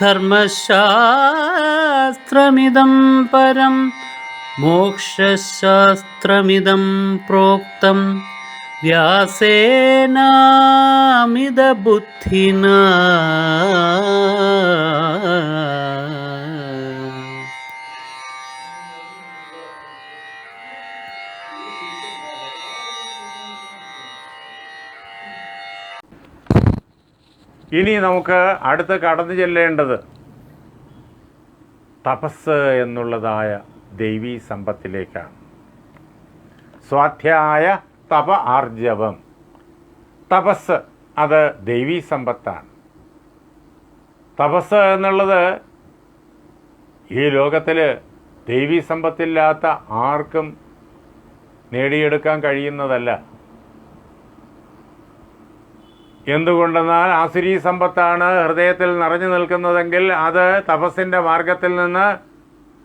धर्मशास्त्रमिदं परं मोक्षशास्त्रमिदं प्रोक्तं। व्यासेनामिदबुद्धिना। ഇനി നമുക്ക് അടുത്ത് കടന്നു ചെല്ലേണ്ടത് തപസ് എന്നുള്ളതായ ദൈവീ സമ്പത്തിലേക്കാണ്. സ്വാധ്യായ തപ ആർജവം. തപസ് അത് ദൈവീ സമ്പത്താണ്. തപസ് എന്നുള്ളത് ഈ ലോകത്തിൽ ദൈവീ സമ്പത്തില്ലാത്ത ആർക്കും നേടിയെടുക്കാൻ കഴിയുന്നതല്ല. എന്തുകൊണ്ടെന്നാൽ ആസിരി സമ്പത്താണ് ഹൃദയത്തിൽ നിറഞ്ഞു നിൽക്കുന്നതെങ്കിൽ അത് തപസ്സിന്റെ മാർഗത്തിൽ നിന്ന്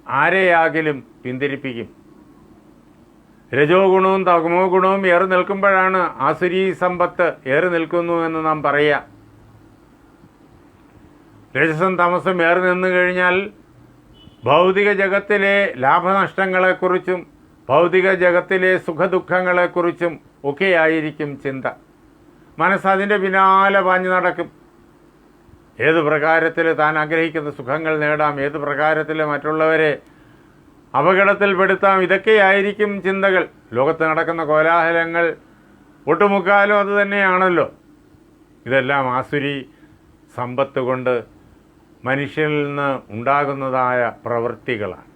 ആരെയാകിലും പിന്തിരിപ്പിക്കും. രജോ ഗുണവും തമോ ഗുണവും ഏറി നിൽക്കുമ്പോഴാണ് ആസുരി സമ്പത്ത് ഏറി നിൽക്കുന്നു എന്ന് നാം പറയുക. രജസം തമസും ഏറി നിന്നു കഴിഞ്ഞാൽ ഭൗതിക ജഗത്തിലെ ലാഭനഷ്ടങ്ങളെക്കുറിച്ചും ഭൗതിക ജഗത്തിലെ സുഖദുഃഖങ്ങളെക്കുറിച്ചും ഒക്കെയായിരിക്കും ചിന്ത. മനസ്സതിന്റെ പിന്നാലെ പാഞ്ഞു നടക്കും. ഏത് പ്രകാരത്തിൽ താൻ ആഗ്രഹിക്കുന്ന സുഖങ്ങൾ നേടാം ഏത് പ്രകാരത്തിൽ മറ്റുള്ളവരെ അപകടത്തിൽപ്പെടുത്താം ഇതൊക്കെയായിരിക്കും ചിന്തകൾ. ലോകത്ത് നടക്കുന്ന കോലാഹലങ്ങൾ ഒട്ടുമുക്കാലും അത് തന്നെയാണല്ലോ. ഇതെല്ലാം ആസുരി സമ്പത്ത് കൊണ്ട് മനുഷ്യനിൽ നിന്ന് ഉണ്ടാകുന്നതായ പ്രവൃത്തികളാണ്.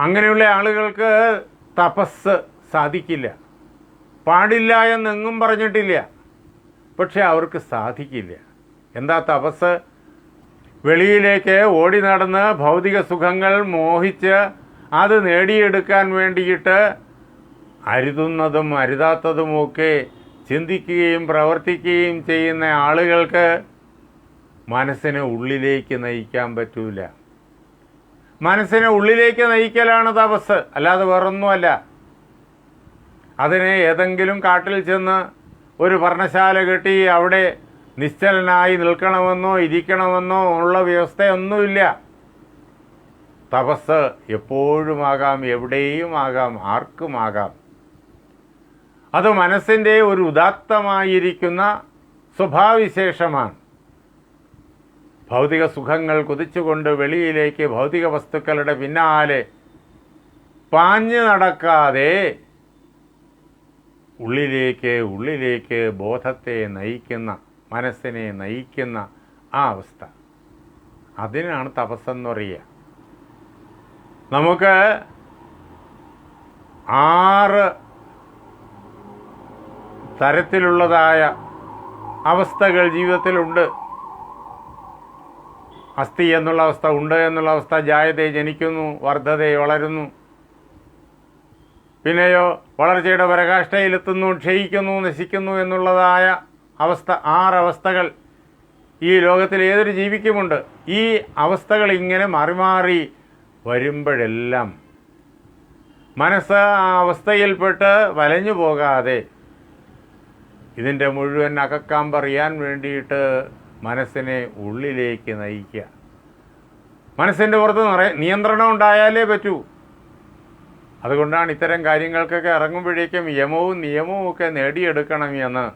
അങ്ങനെയുള്ള ആളുകൾക്ക് തപസ് സാധിക്കില്ല. പാടില്ല എന്നെങ്ങും പറഞ്ഞിട്ടില്ല. പക്ഷെ അവർക്ക് സാധിക്കില്ല. എന്താ തപസ്? വെളിയിലേക്ക് ഓടി നടന്ന് ഭൗതിക സുഖങ്ങൾ മോഹിച്ച് അത് നേടിയെടുക്കാൻ വേണ്ടിയിട്ട് അരുതുന്നതും അരുതാത്തതുമൊക്കെ ചിന്തിക്കുകയും പ്രവർത്തിക്കുകയും ചെയ്യുന്ന ആളുകൾക്ക് മനസ്സിനെ ഉള്ളിലേക്ക് നയിക്കാൻ പറ്റൂല. മനസ്സിനെ ഉള്ളിലേക്ക് നയിക്കലാണ് തപസ്. അല്ലാതെ വേറൊന്നുമല്ല. അതിനെ ഏതെങ്കിലും കാട്ടിൽ ചെന്ന് ഒരു പർണശാല കെട്ടി അവിടെ നിശ്ചലനായി നിൽക്കണമെന്നോ ഇരിക്കണമെന്നോ ഉള്ള വ്യവസ്ഥയൊന്നുമില്ല. തപസ് എപ്പോഴുമാകാം എവിടെയും ആകാം ആർക്കുമാകാം. അത് മനസ്സിന്റെ ഒരു ഉദാത്തമായിരിക്കുന്ന സ്വഭാവവിശേഷമാണ്. ഭൗതിക സുഖങ്ങൾ കുതിച്ചുകൊണ്ട് വെളിയിലേക്ക് ഭൗതിക വസ്തുക്കളുടെ പിന്നാലെ പാഞ്ഞു നടക്കാതെ ഉള്ളിലേക്ക് ഉള്ളിലേക്ക് ബോധത്തെ നയിക്കുന്ന മനസ്സിനെ നയിക്കുന്ന ആ അവസ്ഥ. അതിനാണ് തപസ്സെന്ന് പറയുക നമുക്ക് ആറ് തരത്തിലുള്ളതായ അവസ്ഥകൾ ജീവിതത്തിലുണ്ട്. അസ്ഥി എന്നുള്ള അവസ്ഥ ഉണ്ട് എന്നുള്ള അവസ്ഥ ജായതെ ജനിക്കുന്നു വർദ്ധതയെ വളരുന്നു. പിന്നെയോ വളർച്ചയുടെ പരകാഷ്ഠയിലെത്തുന്നു ക്ഷയിക്കുന്നു നശിക്കുന്നു എന്നുള്ളതായ അവസ്ഥ ആറവസ്ഥകൾ ഈ ലോകത്തിൽ ഏതൊരു ജീവിക്കുമുണ്ട്? ഈ അവസ്ഥകൾ ഇങ്ങനെ മാറി മാറി വരുമ്പോഴെല്ലാം മനസ്സ് ആ അവസ്ഥയിൽപ്പെട്ട് വലഞ്ഞു പോകാതെ ഇതിന്റെ മുഴുവൻ അകക്കാൻ പറയാൻ വേണ്ടിയിട്ട് മനസ്സിനെ ഉള്ളിലേക്ക് നയിക്കുക. മനസ്സിന്റെ പുറത്ത് നിറയെ നിയന്ത്രണം ഉണ്ടായാലേ പറ്റൂ. അതുകൊണ്ടാണ് ഇത്തരം കാര്യങ്ങൾക്കൊക്കെ ഇറങ്ങുമ്പോഴേക്കും യമവും നിയമവും ഒക്കെ നേടിയെടുക്കണം എന്ന്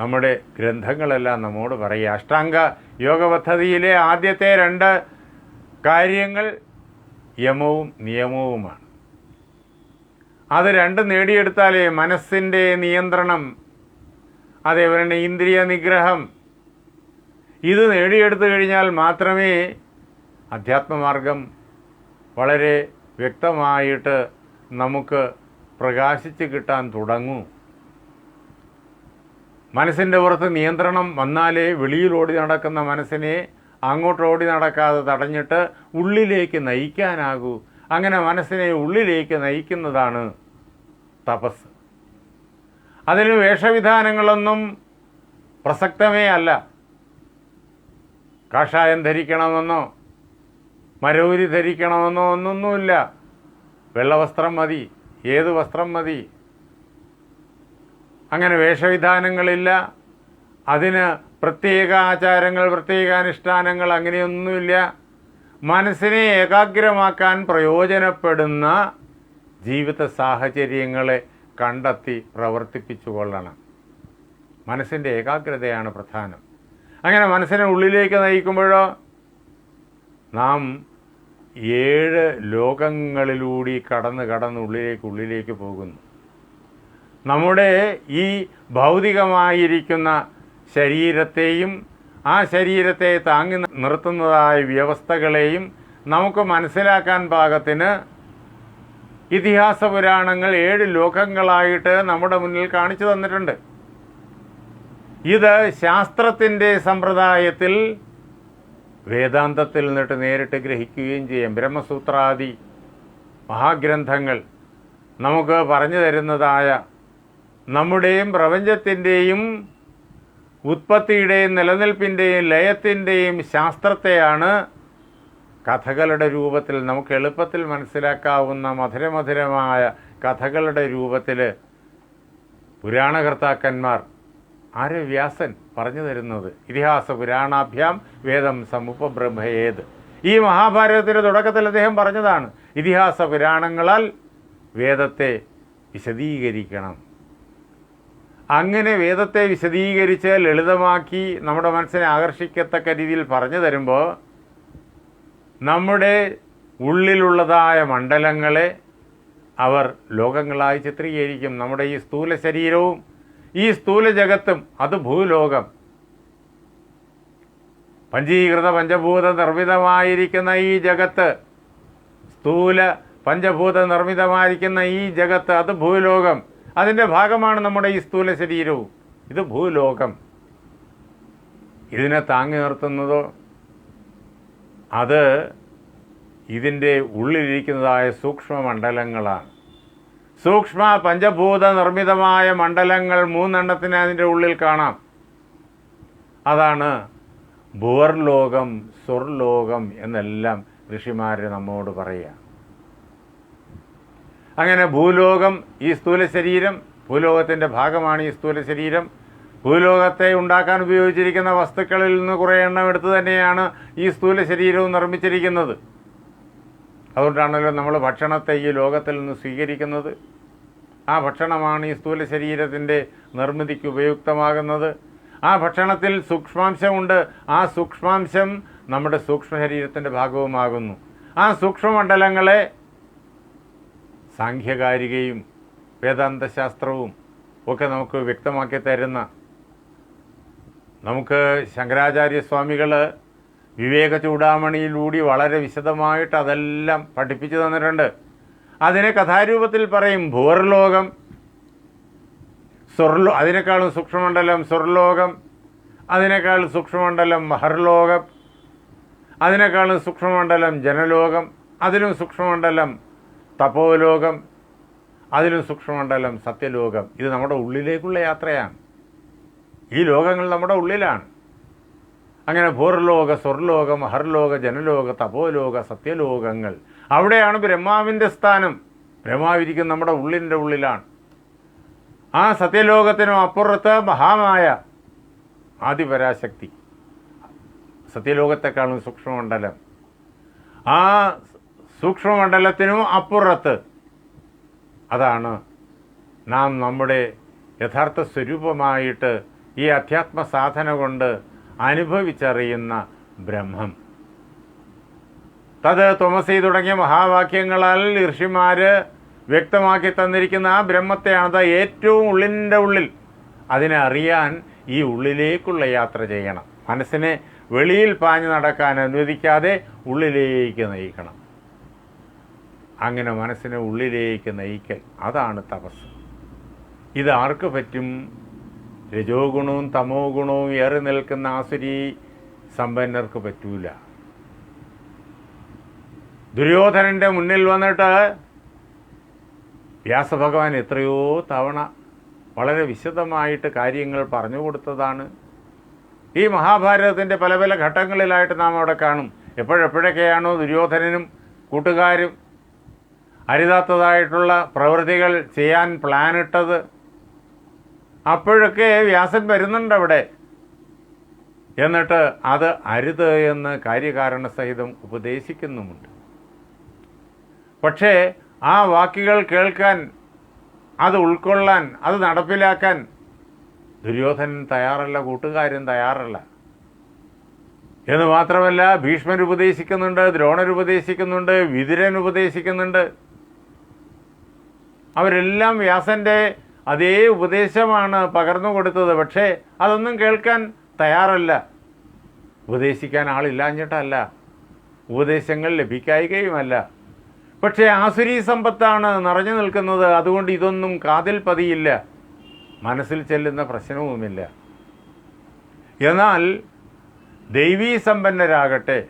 നമ്മുടെ ഗ്രന്ഥങ്ങളെല്ലാം നമ്മോട് പറയുക. അഷ്ടാംഗ യോഗ പദ്ധതിയിലെ ആദ്യത്തെ രണ്ട് കാര്യങ്ങൾ യമവും നിയമവുമാണ്. അത് രണ്ടും നേടിയെടുത്താലേ മനസ്സിന്റെ നിയന്ത്രണം അതേപോലെ തന്നെ ഇന്ദ്രിയ നിഗ്രഹം ഇത് നേടിയെടുത്തു കഴിഞ്ഞാൽ മാത്രമേ അധ്യാത്മമാർഗം വളരെ വ്യക്തമായിട്ട് നമുക്ക് പ്രകാശിച്ച് കിട്ടാൻ തുടങ്ങൂ. മനസ്സിന്റെ പുറത്ത് നിയന്ത്രണം വന്നാലേ വെളിയിൽ ഓടി നടക്കുന്ന മനസ്സിനെ അങ്ങോട്ട് ഓടി നടക്കാതെ തടഞ്ഞിട്ട് ഉള്ളിലേക്ക് നയിക്കാനാകൂ. അങ്ങനെ മനസ്സിനെ ഉള്ളിലേക്ക് നയിക്കുന്നതാണ് തപസ്. അതിന് വേഷവിധാനങ്ങളൊന്നും പ്രസക്തമേ അല്ല. കാഷായം ധരിക്കണമെന്നോ മരൂരി ധരിക്കണമെന്നോ ഒന്നൊന്നുമില്ല. വെള്ളവസ്ത്രം മതി ഏത് വസ്ത്രം മതി. അങ്ങനെ വേഷവിധാനങ്ങളില്ല. അതിന് പ്രത്യേക ആചാരങ്ങൾ പ്രത്യേക അനുഷ്ഠാനങ്ങൾ അങ്ങനെയൊന്നുമില്ല. മനസ്സിനെ ഏകാഗ്രമാക്കാൻ പ്രയോജനപ്പെടുന്ന ജീവിത സാഹചര്യങ്ങളെ കണ്ടെത്തി പ്രവർത്തിപ്പിച്ചു കൊള്ളണം. മനസ്സിന്റെ ഏകാഗ്രതയാണ് പ്രധാനം. അങ്ങനെ മനസ്സിനെ ഉള്ളിലേക്ക് നയിക്കുമ്പോഴോ നാം ഏഴ് ലോകങ്ങളിലൂടെ കടന്ന് കടന്ന് ഉള്ളിലേക്ക് ഉള്ളിലേക്ക് പോകുന്നു. നമ്മുടെ ഈ ഭൗതികമായിരിക്കുന്ന ശരീരത്തെയും ആ ശരീരത്തെ താങ്ങി നിർത്തുന്നതായ വ്യവസ്ഥകളെയും നമുക്ക് മനസ്സിലാക്കാൻ പാകത്തിന് ഇതിഹാസ പുരാണങ്ങൾ ഏഴ് ലോകങ്ങളായിട്ട് നമ്മുടെ മുന്നിൽ കാണിച്ചു തന്നിട്ടുണ്ട്. ഇത് ശാസ്ത്രത്തിന്റെ സമ്പ്രദായത്തിൽ വേദാന്തത്തിൽ നിന്നിട്ട് നേരിട്ട് ഗ്രഹിക്കുകയും ചെയ്യാം. ബ്രഹ്മസൂത്രാദി മഹാഗ്രന്ഥങ്ങൾ നമുക്ക് പറഞ്ഞു തരുന്നതായ നമ്മുടെയും പ്രപഞ്ചത്തിന്റെയും ഉത്പത്തിയുടെയും നിലനിൽപ്പിന്റെയും ലയത്തിന്റെയും ശാസ്ത്രത്തെയാണ് കഥകളുടെ രൂപത്തിൽ നമുക്ക് എളുപ്പത്തിൽ മനസ്സിലാക്കാവുന്ന മധുരമധുരമായ കഥകളുടെ രൂപത്തിൽ പുരാണകർത്താക്കന്മാർ ആര് വ്യാസൻ പറഞ്ഞു തരുന്നത്. ഇതിഹാസ പുരാണാഭ്യാം വേദം സമുപബ്രഹ്മയേത്. ഈ മഹാഭാരതത്തിന്റെ തുടക്കത്തിൽ അദ്ദേഹം പറഞ്ഞതാണ് ഇതിഹാസ പുരാണങ്ങളാൽ വേദത്തെ വിശദീകരിക്കണം. അങ്ങനെ വേദത്തെ വിശദീകരിച്ച് ലളിതമാക്കി നമ്മുടെ മനസ്സിനെ ആകർഷിക്കത്തക്ക രീതിയിൽ പറഞ്ഞു തരുമ്പോൾ നമ്മുടെ ഉള്ളിലുള്ളതായ മണ്ഡലങ്ങളെ അവർ ലോകങ്ങളായി ചിത്രീകരിക്കും. നമ്മുടെ ഈ സ്ഥൂല ശരീരവും ഈ സ്ഥൂല ജഗത്തും അത് ഭൂലോകം. പഞ്ചീകൃത പഞ്ചഭൂത നിർമ്മിതമായിരിക്കുന്ന ഈ ജഗത്ത് സ്ഥൂല പഞ്ചഭൂത നിർമ്മിതമായിരിക്കുന്ന ഈ ജഗത്ത് അത് ഭൂലോകം. അതിന്റെ ഭാഗമാണ് നമ്മുടെ ഈ സ്ഥൂല ശരീരവും. ഇത് ഭൂലോകം. ഇതിനെ താങ്ങി നിർത്തുന്നതോ അത് ഇതിന്റെ ഉള്ളിലിരിക്കുന്നതായ സൂക്ഷ്മ മണ്ഡലങ്ങളാണ് സൂക്ഷ്മ പഞ്ചഭൂത നിർമ്മിതമായ മണ്ഡലങ്ങൾ മൂന്നെണ്ണത്തിന് അതിന്റെ ഉള്ളിൽ കാണാം. അതാണ് ഭുവർലോകം സ്വർലോകം എന്നെല്ലാം ഋഷിമാർ നമ്മോട് പറയുക. അങ്ങനെ ഭൂലോകം ഈ സ്ഥൂല ശരീരം ഭൂലോകത്തിന്റെ ഭാഗമാണ് ഈ സ്ഥൂല ശരീരം. ഭൂലോകത്തെ ഉണ്ടാക്കാൻ ഉപയോഗിച്ചിരിക്കുന്ന വസ്തുക്കളിൽ നിന്ന് കുറേ എണ്ണം എടുത്തു തന്നെയാണ് ഈ സ്ഥൂല ശരീരവും നിർമ്മിച്ചിരിക്കുന്നത്. അതുകൊണ്ടാണല്ലോ നമ്മൾ ഭക്ഷണത്തെ ഈ ലോകത്തിൽ നിന്ന് സ്വീകരിക്കുന്നത്. ആ ഭക്ഷണമാണ് ഈ സ്ഥൂല ശരീരത്തിന്റെ നിർമ്മിതിക്ക് ഉപയുക്തമാകുന്നത്. ആ ഭക്ഷണത്തിൽ സൂക്ഷ്മാംശമുണ്ട്. ആ സൂക്ഷ്മാംശം നമ്മുടെ സൂക്ഷ്മ ശരീരത്തിന്റെ ഭാഗവുമാകുന്നു. ആ സൂക്ഷ്മമണ്ഡലങ്ങളെ സാഖ്യകാരികയും വേദാന്തശാസ്ത്രവും ഒക്കെ നമുക്ക് വ്യക്തമാക്കി തരുന്ന നമുക്ക് ശങ്കരാചാര്യ സ്വാമികൾ വിവേക ചൂടാമണിയിലൂടി വളരെ വിശദമായിട്ട് അതെല്ലാം പഠിപ്പിച്ചു തന്നിട്ടുണ്ട്. അതിനെ കഥാരൂപത്തിൽ പറയും ഭൂർലോകം സ്വർലോ അതിനേക്കാളും സൂക്ഷ്മമണ്ഡലം സ്വർലോകം അതിനേക്കാൾ സൂക്ഷ്മമണ്ഡലം മഹർലോകം അതിനേക്കാളും സൂക്ഷ്മമണ്ഡലം ജനലോകം അതിലും സൂക്ഷ്മമണ്ഡലം തപോലോകം അതിലും സൂക്ഷ്മമണ്ഡലം സത്യലോകം. ഇത് നമ്മുടെ ഉള്ളിലേക്കുള്ള യാത്രയാണ്. ഈ ലോകങ്ങൾ നമ്മുടെ ഉള്ളിലാണ്. അങ്ങനെ ഭൂർലോക സ്വർലോകം ഹർലോക ജനലോക തപോലോക സത്യലോകങ്ങൾ. അവിടെയാണ് ബ്രഹ്മാവിന്റെ സ്ഥാനം. ബ്രഹ്മാവിരിക്കും നമ്മുടെ ഉള്ളിന്റെ ഉള്ളിലാണ്. ആ സത്യലോകത്തിനും അപ്പുറത്ത് മഹാമായ ആദിപരാശക്തി. സത്യലോകത്തെക്കാളും സൂക്ഷ്മമണ്ഡലം. ആ സൂക്ഷ്മമണ്ഡലത്തിനും അപ്പുറത്ത് അതാണ് നാം നമ്മുടെ യഥാർത്ഥ സ്വരൂപമായിട്ട് ഈ അധ്യാത്മ സാധന കൊണ്ട് അനുഭവിച്ചറിയുന്ന ബ്രഹ്മം. തത് തോമസി തുടങ്ങിയ മഹാവാക്യങ്ങളാൽ ഋഷിമാർ വ്യക്തമാക്കി തന്നിരിക്കുന്ന ആ ബ്രഹ്മത്തെയാണ് അത് ഏറ്റവും ഉള്ളിന്റെ ഉള്ളിൽ. അതിനെ അറിയാൻ ഈ ഉള്ളിലേക്കുള്ള യാത്ര ചെയ്യണം. മനസ്സിനെ വെളിയിൽ പാഞ്ഞു നടക്കാൻ അനുവദിക്കാതെ ഉള്ളിലേക്ക് നയിക്കണം. അങ്ങനെ മനസ്സിനെ ഉള്ളിലേക്ക് നയിക്കൽ അതാണ് തപസ്. ഇത് ആർക്ക് പറ്റും? രജോ ഗുണവും തമോ ഗുണവും ഏറി നിൽക്കുന്ന ആസുരി സമ്പന്നർക്ക് പറ്റൂല. ദുര്യോധനന്റെ മുന്നിൽ വന്നിട്ട് വ്യാസഭഗവാൻ എത്രയോ തവണ വളരെ വിശദമായിട്ട് കാര്യങ്ങൾ പറഞ്ഞു കൊടുത്തതാണ്. ഈ മഹാഭാരതത്തിന്റെ പല പല ഘട്ടങ്ങളിലായിട്ട് നാം അവിടെ കാണും. എപ്പോഴെപ്പോഴൊക്കെയാണോ ദുര്യോധനനും കൂട്ടുകാരും അരുതാത്തതായിട്ടുള്ള പ്രവൃത്തികൾ ചെയ്യാൻ പ്ലാനിട്ടത് അപ്പോഴൊക്കെ വ്യാസൻ വരുന്നുണ്ട് അവിടെ എന്നിട്ട് അത് അരുത് എന്ന് കാര്യകാരണ സഹിതം ഉപദേശിക്കുന്നുമുണ്ട്. പക്ഷേ ആ വാക്കുകൾ കേൾക്കാൻ അത് ഉൾക്കൊള്ളാൻ അത് നടപ്പിലാക്കാൻ ദുര്യോധനൻ തയ്യാറല്ല കൂട്ടുകാരൻ തയ്യാറല്ല. എന്ന് മാത്രമല്ല ഭീഷ്മർ ഉപദേശിക്കുന്നുണ്ട് ദ്രോണർ ഉപദേശിക്കുന്നുണ്ട് വിതുരൻ ഉപദേശിക്കുന്നുണ്ട്. അവരെല്ലാം വ്യാസന്റെ അതേ ഉപദേശമാണ് പകർന്നു കൊടുത്തത്. പക്ഷേ അതൊന്നും കേൾക്കാൻ തയ്യാറല്ല. ഉപദേശിക്കാൻ ആളില്ലാഞ്ഞിട്ടല്ല. ഉപദേശങ്ങൾ ലഭിക്കായികയുമല്ല. പക്ഷേ ആസുരി സമ്പത്താണ് നിറഞ്ഞു നിൽക്കുന്നത്. അതുകൊണ്ട് ഇതൊന്നും കാതിൽ പതിയില്ല. മനസ്സിൽ ചെല്ലുന്ന പ്രശ്നവുമില്ല. എന്നാൽ ദൈവീ സമ്പന്നരാകട്ടെ.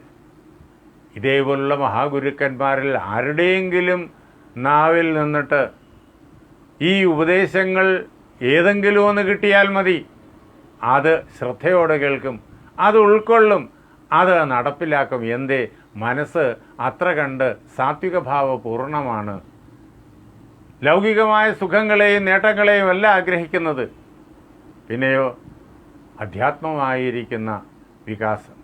ഇതേപോലുള്ള മഹാഗുരുക്കന്മാരിൽ ആരുടെയെങ്കിലും നാവിൽ നിന്നിട്ട് ഈ ഉപദേശങ്ങൾ ഏതെങ്കിലും ഒന്ന് കിട്ടിയാൽ മതി. അത് ശ്രദ്ധയോടെ കേൾക്കും. അത് ഉൾക്കൊള്ളും. അത് നടപ്പിലാക്കും. എന്തേ? മനസ്സ് അത്ര കണ്ട് സാത്വിക ഭാവ പൂർണമാണ് ലൗകികമായ സുഖങ്ങളെയും നേട്ടങ്ങളെയും അല്ല ആഗ്രഹിക്കുന്നത്. പിന്നെയോ അധ്യാത്മമായിരിക്കുന്ന വികാസം.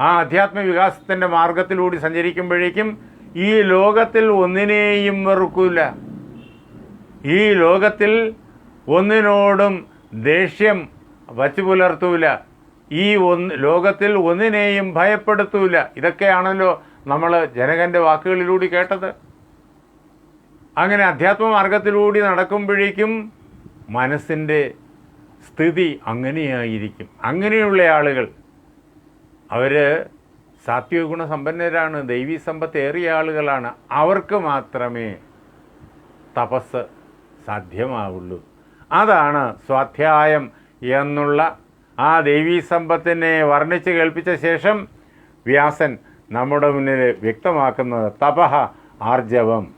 ആ അധ്യാത്മ വികാസത്തിന്റെ മാർഗത്തിലൂടെ സഞ്ചരിക്കുമ്പോഴേക്കും ഈ ലോകത്തിൽ ഒന്നിനെയും വെറുക്കൂല. ഈ ലോകത്തിൽ ഒന്നിനോടും ദേഷ്യം വച്ചു പുലർത്തൂല ഈ ഒന്ന് ലോകത്തിൽ ഒന്നിനെയും ഭയപ്പെടുത്തൂല. ഇതൊക്കെയാണല്ലോ നമ്മൾ ജനകന്റെ വാക്കുകളിലൂടെ കേട്ടത്. അങ്ങനെ അധ്യാത്മമാർഗത്തിലൂടെ നടക്കുമ്പോഴേക്കും മനസ്സിന്റെ സ്ഥിതി അങ്ങനെയായിരിക്കും. അങ്ങനെയുള്ള ആളുകൾ അവർ സാത്വിക ഗുണസമ്പന്നരാണ് ദൈവീ സമ്പത്ത് ഏറിയ ആളുകളാണ്. അവർക്ക് മാത്രമേ തപസ് സാധ്യമാവുള്ളൂ. അതാണ് സ്വാധ്യായം എന്നുള്ള ആ ദൈവീ സമ്പത്തിനെ വർണിച്ച് കേൾപ്പിച്ച ശേഷം വ്യാസൻ നമ്മുടെ മുന്നിൽ വ്യക്തമാക്കുന്നത് തപഹ ആർജവം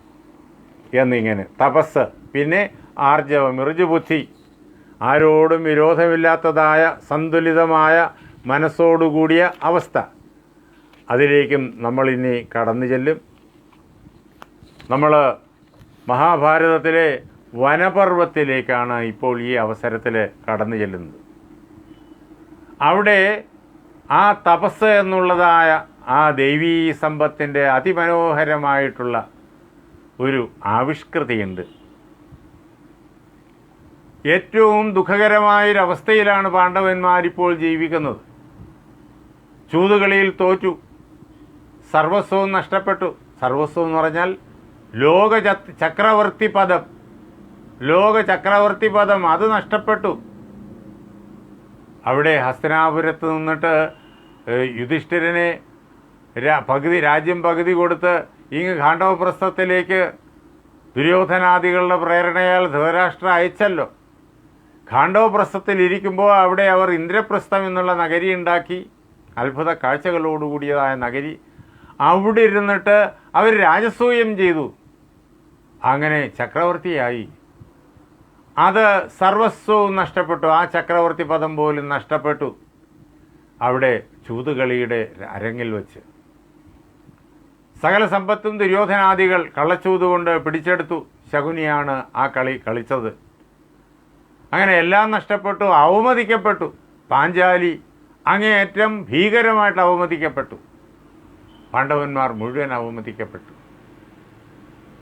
എന്നിങ്ങനെ. തപസ് പിന്നെ ആർജവം ഋജുബുദ്ധി. ആരോടും വിരോധമില്ലാത്തതായ സന്തുലിതമായ മനസ്സോടുകൂടിയ അവസ്ഥ. അതിലേക്കും നമ്മളിനി കടന്നു ചെല്ലും. നമ്മൾ മഹാഭാരതത്തിലെ വനപർവത്തിലേക്കാണ് ഇപ്പോൾ ഈ അവസരത്തിൽ കടന്നു ചെല്ലുന്നത്. അവിടെ ആ തപസ് എന്നുള്ളതായ ആ ദൈവീ സമ്പത്തിന്റെ അതിമനോഹരമായിട്ടുള്ള ഒരു ആവിഷ്കൃതിയുണ്ട്. ഏറ്റവും ദുഃഖകരമായൊരവസ്ഥയിലാണ് പാണ്ഡവന്മാരിപ്പോൾ ജീവിക്കുന്നത്. ചൂതുകളിയിൽ തോറ്റു. സർവസ്വവും നഷ്ടപ്പെട്ടു. സർവസ്വം എന്ന് പറഞ്ഞാൽ ലോക ചക്രവർത്തി പദം. ലോക ചക്രവർത്തി പദം അത് നഷ്ടപ്പെട്ടു. അവിടെ ഹസ്തനാപുരത്ത് നിന്നിട്ട് യുധിഷ്ഠിരനെ പകുതി രാജ്യം പകുതി കൊടുത്ത് ഇങ്ങ് ഖാണ്ഡവപ്രസ്ഥത്തിലേക്ക് ദുര്യോധനാദികളുടെ പ്രേരണയാൽ ധൃതരാഷ്ട്ര അയച്ചല്ലോ. ഖാണ്ഡവപ്രസ്ഥത്തിൽ ഇരിക്കുമ്പോൾ അവിടെ അവർ ഇന്ദ്രപ്രസ്ഥം എന്നുള്ള നഗരി ഉണ്ടാക്കി. അത്ഭുത കാഴ്ചകളോടുകൂടിയതായ നഗരി. അവിടെ ഇരുന്നിട്ട് അവർ രാജസൂയം ചെയ്തു. അങ്ങനെ ചക്രവർത്തിയായി. അത് സർവസ്വവും നഷ്ടപ്പെട്ടു. ആ ചക്രവർത്തി പദം പോലും നഷ്ടപ്പെട്ടു. അവിടെ ചൂതുകളിയുടെ അരങ്ങിൽ വച്ച്. സകല സമ്പത്തും ദുര്യോധനാദികൾ കള്ളച്ചൂത് കൊണ്ട് പിടിച്ചെടുത്തു. ശകുനിയാണ് ആ കളി കളിച്ചത്. അങ്ങനെ എല്ലാം നഷ്ടപ്പെട്ടു അവമതിക്കപ്പെട്ടു. പാഞ്ചാലി അങ്ങേയറ്റം ഭീകരമായിട്ട് അവമതിക്കപ്പെട്ടു. പാണ്ഡവന്മാർ മുഴുവൻ അവമതിക്കപ്പെട്ടു.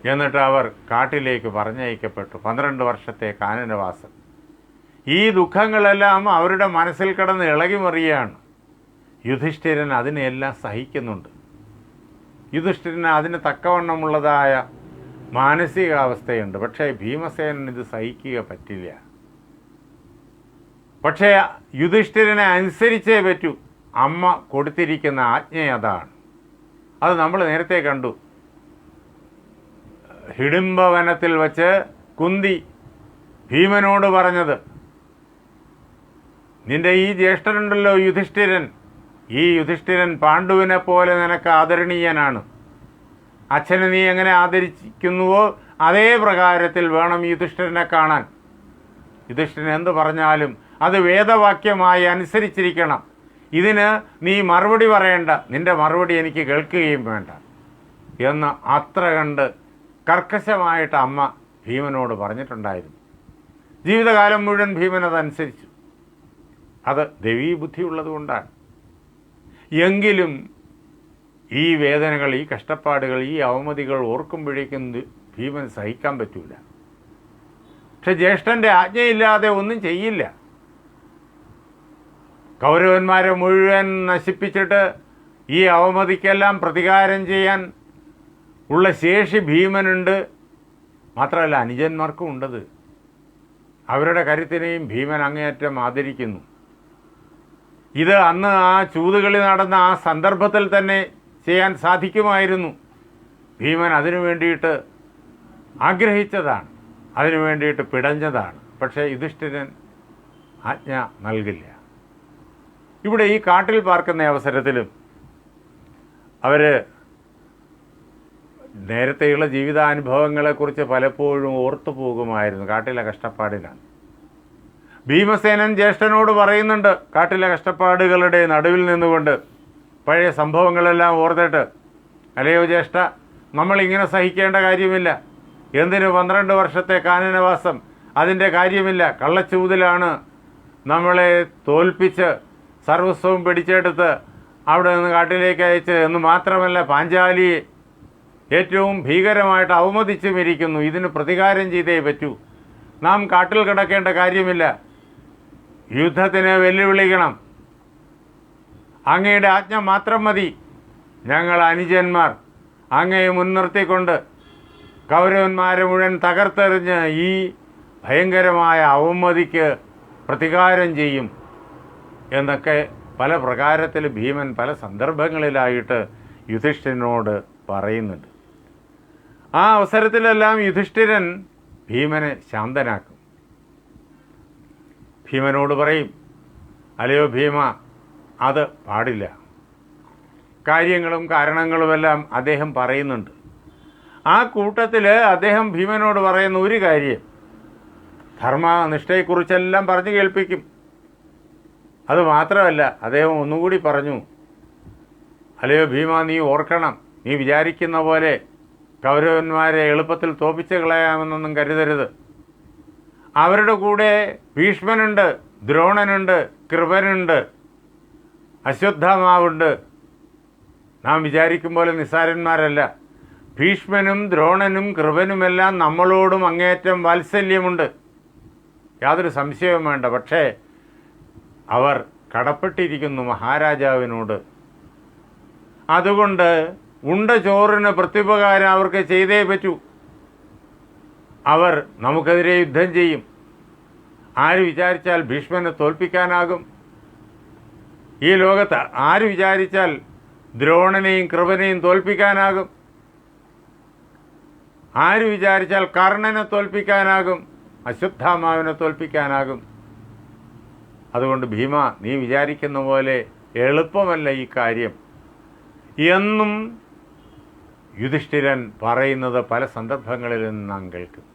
എന്നിട്ട് അവർ കാട്ടിലേക്ക് പറഞ്ഞയക്കപ്പെട്ടു. പന്ത്രണ്ട് വർഷത്തെ കാനനവാസം ഈ ദുഃഖങ്ങളെല്ലാം അവരുടെ മനസ്സിൽ കിടന്ന് ഇളകി മറിയാണ് യുധിഷ്ഠിരൻ അതിനെല്ലാം സഹിക്കുന്നുണ്ട്. യുധിഷ്ഠിരന് അതിന് തക്കവണ്ണമുള്ളതായ മാനസികാവസ്ഥയുണ്ട്. പക്ഷേ ഭീമസേനൻ ഇത് സഹിക്കുക പറ്റില്ല. പക്ഷേ യുധിഷ്ഠിരനെ അനുസരിച്ചേ പറ്റൂ. അമ്മ കൊടുത്തിരിക്കുന്ന ആജ്ഞ അതാണ്. അത് നമ്മൾ നേരത്തെ കണ്ടു. ഹിഡിംബവനത്തിൽ വച്ച് കുന്തി ഭീമനോട് പറഞ്ഞത് നിന്റെ ഈ ജ്യേഷ്ഠനുണ്ടല്ലോ യുധിഷ്ഠിരൻ. ഈ യുധിഷ്ഠിരൻ പാണ്ഡുവിനെ പോലെ നിനക്ക് ആദരണീയനാണ്. അച്ഛനെ നീ എങ്ങനെ ആദരിക്കുന്നുവോ അതേ പ്രകാരത്തിൽ വേണം യുധിഷ്ഠിരനെ കാണാൻ. യുധിഷ്ഠിരൻ എന്ത് പറഞ്ഞാലും അത് വേദവാക്യമായി അനുസരിച്ചിരിക്കണം. ഇതിന് നീ മറുപടി പറയേണ്ട. നിന്റെ മറുപടി എനിക്ക് കേൾക്കുകയും വേണ്ട. എന്ന് അത്ര കണ്ട് കർക്കശമായിട്ട് അമ്മ ഭീമനോട് പറഞ്ഞിട്ടുണ്ടായിരുന്നു. ജീവിതകാലം മുഴുവൻ ഭീമൻ അതനുസരിച്ചു. അത് ദൈവീ ബുദ്ധിയുള്ളതുകൊണ്ടാണ് എങ്കിലും ഈ വേദനകൾ ഈ കഷ്ടപ്പാടുകൾ ഈ അവമതികൾ ഓർക്കുമ്പോഴേക്കും ഭീമൻ സഹിക്കാൻ പറ്റൂല. പക്ഷെ ജ്യേഷ്ഠന്റെ ആജ്ഞയില്ലാതെ ഒന്നും ചെയ്യില്ല. കൗരവന്മാരെ മുഴുവൻ നശിപ്പിച്ചിട്ട് ഈ അവമതിക്കെല്ലാം പ്രതികാരം ചെയ്യാൻ ഉള്ള ശേഷി ഭീമനുണ്ട്. മാത്രമല്ല അനുജന്മാർക്കും ഉണ്ടത്. അവരുടെ കരുത്തിനെയും ഭീമൻ അങ്ങേയറ്റം ആദരിക്കുന്നു. ഇത് അന്ന് ആ ചൂതുകളി നടന്ന ആ സന്ദർഭത്തിൽ തന്നെ ചെയ്യാൻ സാധിക്കുമായിരുന്നു. ഭീമൻ അതിനു വേണ്ടിയിട്ട് ആഗ്രഹിച്ചതാണ്. അതിനു വേണ്ടിയിട്ട് പിടഞ്ഞതാണ്. പക്ഷേ യുധിഷ്ഠിരൻ ആജ്ഞ നൽകില്ല. ഇവിടെ ഈ കാട്ടിൽ പാർക്കുന്ന അവസരത്തിലും അവർ നേരത്തെയുള്ള ജീവിതാനുഭവങ്ങളെക്കുറിച്ച് പലപ്പോഴും ഓർത്തു പോകുമായിരുന്നു കാട്ടിലെ കഷ്ടപ്പാടിലാണ്. ഭീമസേനൻ ജ്യേഷ്ഠനോട് പറയുന്നുണ്ട് കാട്ടിലെ കഷ്ടപ്പാടുകളുടെ നടുവിൽ നിന്നുകൊണ്ട് പഴയ സംഭവങ്ങളെല്ലാം ഓർത്തിട്ട് അല്ലയോ ജ്യേഷ്ഠ നമ്മളിങ്ങനെ സഹിക്കേണ്ട കാര്യമില്ല. എന്തിനു പന്ത്രണ്ട് വർഷത്തെ കാനനവാസം? അതിന്റെ കാര്യമില്ല. കള്ളച്ചൂതിലാണ് നമ്മളെ തോൽപ്പിച്ച് സർവസ്വവും പിടിച്ചെടുത്ത് അവിടെ നിന്ന് കാട്ടിലേക്ക് അയച്ച് എന്ന് മാത്രമല്ല പാഞ്ചാലിയെ ഏറ്റവും ഭീകരമായിട്ട് അവമതിച്ചും ഇരിക്കുന്നു ഇതിന് പ്രതികാരം ചെയ്തേ പറ്റൂ. നാം കാട്ടിൽ കിടക്കേണ്ട കാര്യമില്ല. യുദ്ധത്തിന് വെല്ലുവിളിക്കണം. അങ്ങയുടെ ആജ്ഞ മാത്രം മതി. ഞങ്ങൾ അനുജന്മാർ. അങ്ങയെ മുൻനിർത്തിക്കൊണ്ട് കൗരവന്മാരെ മുഴുവൻ തകർത്തെറിഞ്ഞ് ഈ ഭയങ്കരമായ അവമതിക്ക് പ്രതികാരം ചെയ്യും എന്നൊക്കെ പല പ്രകാരത്തിൽ ഭീമൻ പല സന്ദർഭങ്ങളിലായിട്ട് യുധിഷ്ഠിരനോട് പറയുന്നുണ്ട്. ആ അവസരത്തിലെല്ലാം യുധിഷ്ഠിരൻ ഭീമനെ ശാന്തനാക്കും. ഭീമനോട് പറയും അലയോ ഭീമ അത് പാടില്ല. കാര്യങ്ങളും കാരണങ്ങളുമെല്ലാം അദ്ദേഹം പറയുന്നുണ്ട്. ആ കൂട്ടത്തിൽ അദ്ദേഹം ഭീമനോട് പറയുന്ന ഒരു കാര്യം ധർമ്മനിഷ്ഠയെക്കുറിച്ചെല്ലാം പറഞ്ഞു കേൾപ്പിക്കും. അത് മാത്രമല്ല അദ്ദേഹം ഒന്നുകൂടി പറഞ്ഞു അലയോ ഭീമ നീ ഓർക്കണം നീ വിചാരിക്കുന്ന പോലെ കൗരവന്മാരെ എളുപ്പത്തിൽ തോപ്പിച്ച് കളയാമെന്നൊന്നും കരുതരുത്. അവരുടെ കൂടെ ഭീഷ്മനുണ്ട് ദ്രോണനുണ്ട് കൃപനുണ്ട് അശ്വത്ഥാമാവുണ്ട്. നാം വിചാരിക്കും പോലെ നിസ്സാരന്മാരല്ല. ഭീഷ്മനും ദ്രോണനും കൃപനുമെല്ലാം നമ്മളോടും അങ്ങേയറ്റം വാത്സല്യമുണ്ട്. യാതൊരു സംശയവും വേണ്ട. പക്ഷേ അവർ കടപ്പെട്ടിരിക്കുന്നു മഹാരാജാവിനോട്. അതുകൊണ്ട് ഉണ്ട ചോറിന് പ്രത്യുപകാരം അവർക്ക് ചെയ്തേ പറ്റൂ. അവർ നമുക്കെതിരെ യുദ്ധം ചെയ്യും. ആര് വിചാരിച്ചാൽ ഭീഷ്മനെ തോൽപ്പിക്കാനാകും? ഈ ലോകത്ത് ആര് വിചാരിച്ചാൽ ദ്രോണനെയും കൃപനെയും തോൽപ്പിക്കാനാകും? ആര് വിചാരിച്ചാൽ കർണനെ തോൽപ്പിക്കാനാകും? അശ്വത്ഥാമാവിനെ തോൽപ്പിക്കാനാകും? അതുകൊണ്ട് ഭീമ നീ വിചാരിക്കുന്ന പോലെ എളുപ്പമല്ല ഈ കാര്യം. എന്നും യുധിഷ്ഠിരൻ പറയുന്നത് പല സന്ദർഭങ്ങളിൽ നിന്ന് നാം കേൾക്കും